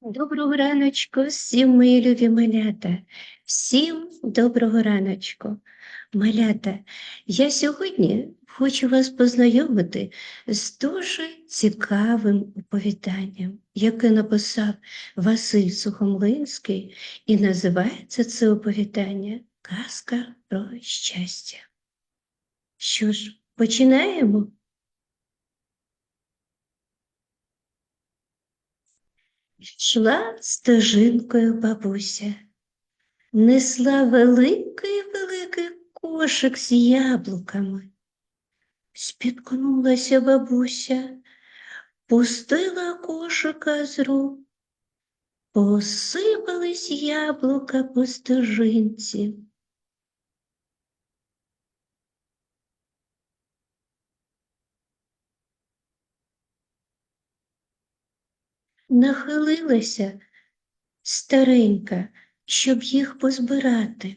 Доброго раночку, всім мої любі малята, всім доброго раночку. Малята, я сьогодні хочу вас познайомити з дуже цікавим оповіданням, яке написав Василь Сухомлинський, і називається це оповідання Казка про щастя. Що ж, починаємо? Йшла стежинкою бабуся, несла великий великий кошик з яблуками. Спіткнулася бабуся, пустила кошика з рук, посипались яблука по стежинці. Нахилилася старенька, щоб їх позбирати.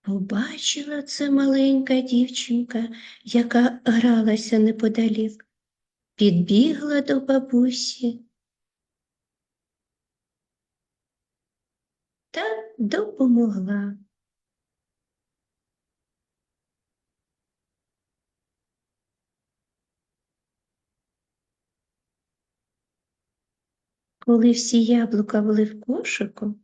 Побачила це маленька дівчинка, яка гралася неподалік, підбігла до бабусі та допомогла. Коли всі яблука були в кошику,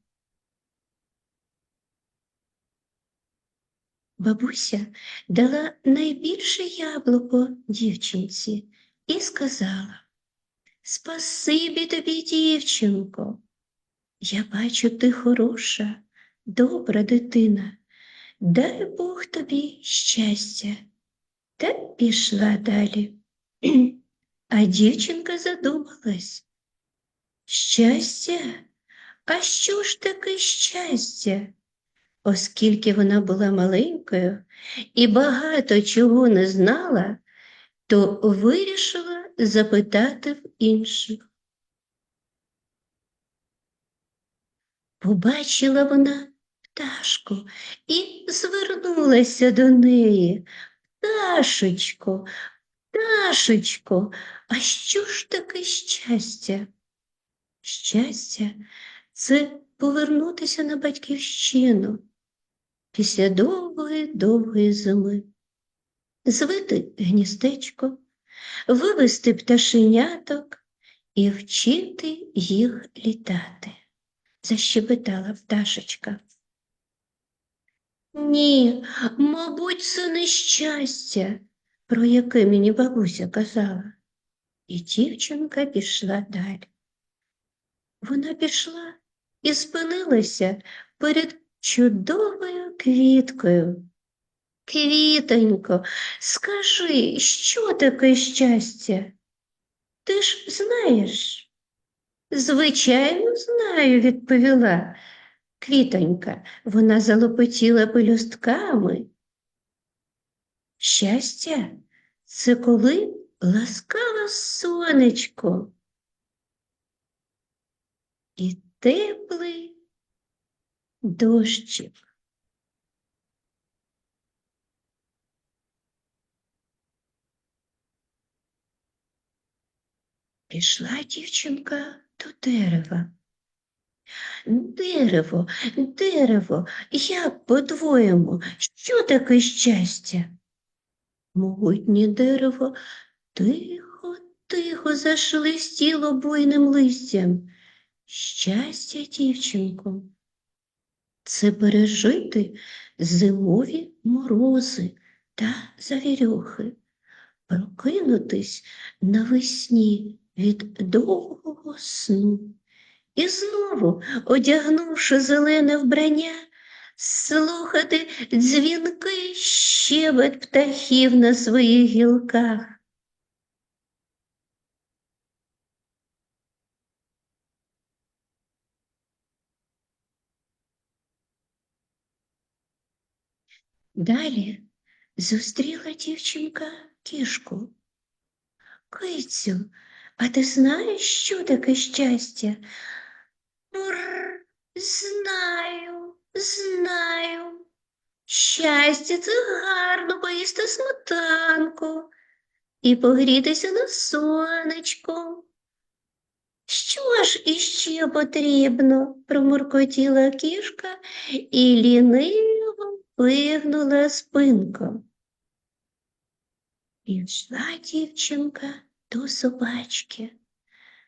бабуся дала найбільше яблуко дівчинці і сказала Спасибі тобі, дівчинко. Я бачу, ти хороша, добра дитина. Дай Бог тобі щастя. Та пішла далі. А дівчинка задумалась. Щастя? А що ж таке щастя? Оскільки вона була маленькою і багато чого не знала, то вирішила запитати в інших. Побачила вона пташку і звернулася до неї. Пташечко, пташечко, а що ж таке щастя? Щастя це повернутися на батьківщину після довгої довгої зими, звити гніздечко, вивести пташеняток і вчити їх літати, защебетала пташечка. Ні, мабуть, це не щастя, про яке мені бабуся казала. І дівчинка пішла далі. Вона пішла і спинилася перед чудовою квіткою. Квітонько, скажи, що таке щастя? Ти ж знаєш? Звичайно, знаю, відповіла квітонька. Вона залопотіла пелюстками. Щастя, це коли ласкаве сонечко і теплий дощик. Пішла дівчинка до дерева. Дерево, дерево, як по-твоєму, що таке щастя? Могутнє дерево тихо, тихо зашелестіло буйним листям. Щастя, дівчинко, це пережити зимові морози та завірюхи, прокинутись навесні від довгого сну і знову, одягнувши зелене вбрання, слухати дзвінки щебет птахів на своїх гілках. Далі зустріла дівчинка кішку. Кицю, а ти знаєш, що таке щастя? Мур, знаю, знаю. Щастя, це гарно поїсти сметанку, і погрітися на сонечку. Що ж іще потрібно? промуркотіла кішка і ліниво вигнула спинку. І йшла дівчинка до собачки,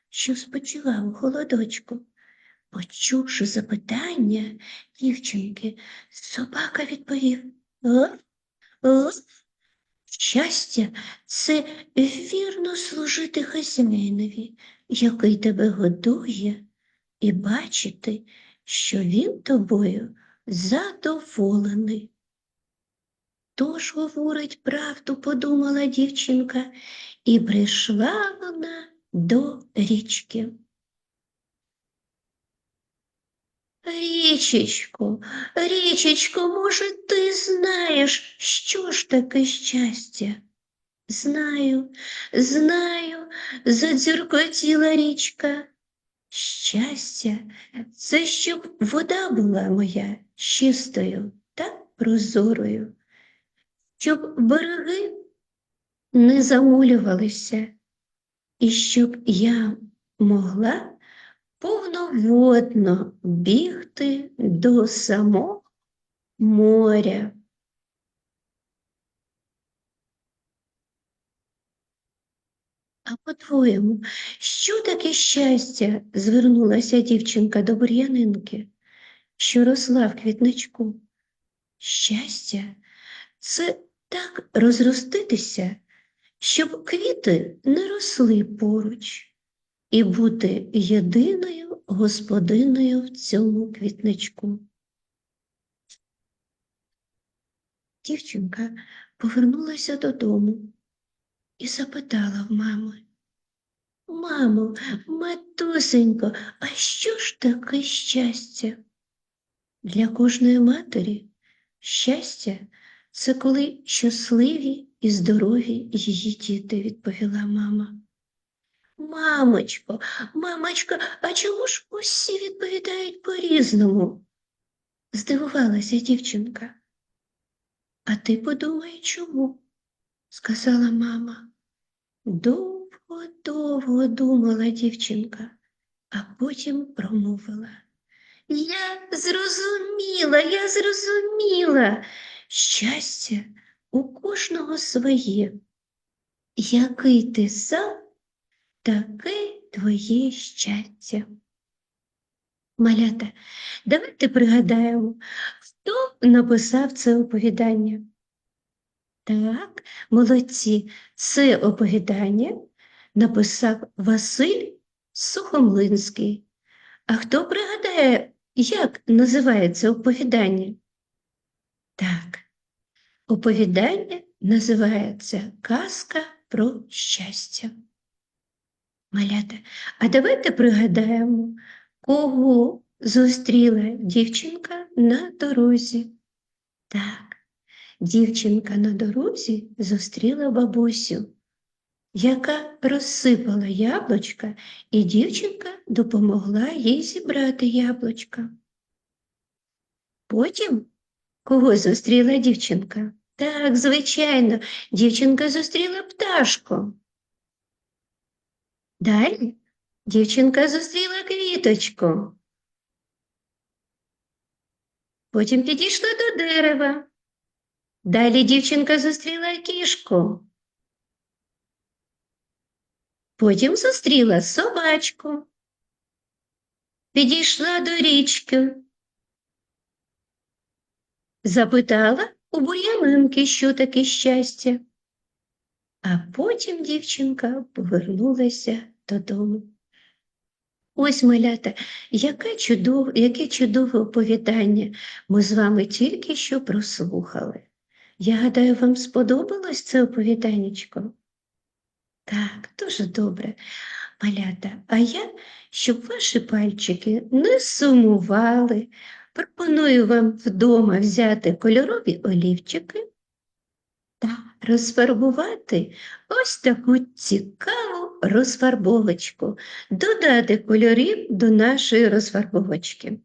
що спочивав у холодочку. Почувши запитання дівчинки, собака відповів «О, о, Щастя це вірно служити хазяїнові, який тебе годує, і бачити, що він тобою задоволений. Тож говорить правду, подумала дівчинка, і прийшла вона до річки. Річечко, річечко, може, ти знаєш, що ж таке щастя? Знаю, знаю, задзюркотіла річка. Щастя, це щоб вода була моя чистою та прозорою, щоб береги не замулювалися, і щоб я могла повноводно бігти до самого моря. А по-твоєму, що таке щастя? звернулася дівчинка до бур'янинки, що росла в квітничку. Щастя, це так розроститися, щоб квіти не росли поруч і бути єдиною господиною в цьому квітничку. Дівчинка повернулася додому і запитала в мами. Мамо, матусенько, а що ж таке щастя? Для кожної матері щастя це коли щасливі і здорові її діти, відповіла мама. Мамочко, мамочко, а чому ж усі відповідають по-різному? здивувалася дівчинка. А ти подумай чому? сказала мама. Довго, довго думала дівчинка, а потім промовила. Я зрозуміла, я зрозуміла. Щастя у кожного своє. Який ти сам, таке твоє щастя. Малята, давайте пригадаємо, хто написав це оповідання. Так, молодці, це оповідання написав Василь Сухомлинський. А хто пригадає, як називається оповідання? Так, оповідання називається Казка про щастя. Малята, а давайте пригадаємо, кого зустріла дівчинка на дорозі. Так, дівчинка на дорозі зустріла бабусю, яка розсипала яблучка, і дівчинка допомогла їй зібрати яблучка. Потім кого зустріла дівчинка? Так, звичайно, дівчинка зустріла пташку. Далі дівчинка зустріла квіточку. Потім підійшла до дерева. Далі дівчинка зустріла кішку. Потім зустріла собачку. Підійшла до річки. Запитала у бур'янинки, що таке щастя. А потім дівчинка повернулася додому. Ось, малята, яке чудове, яке чудове оповідання ми з вами тільки що прослухали. Я гадаю, вам сподобалось це оповіданнячко? Так, дуже добре, малята. А я, щоб ваші пальчики не сумували, пропоную вам вдома взяти кольорові олівчики та розфарбувати ось таку цікаву розфарбовочку, додати кольорів до нашої розфарбовочки.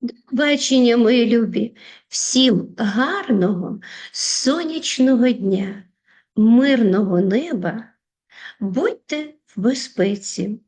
До бачення, мої любі, всім гарного сонячного дня, мирного неба, будьте в безпеці.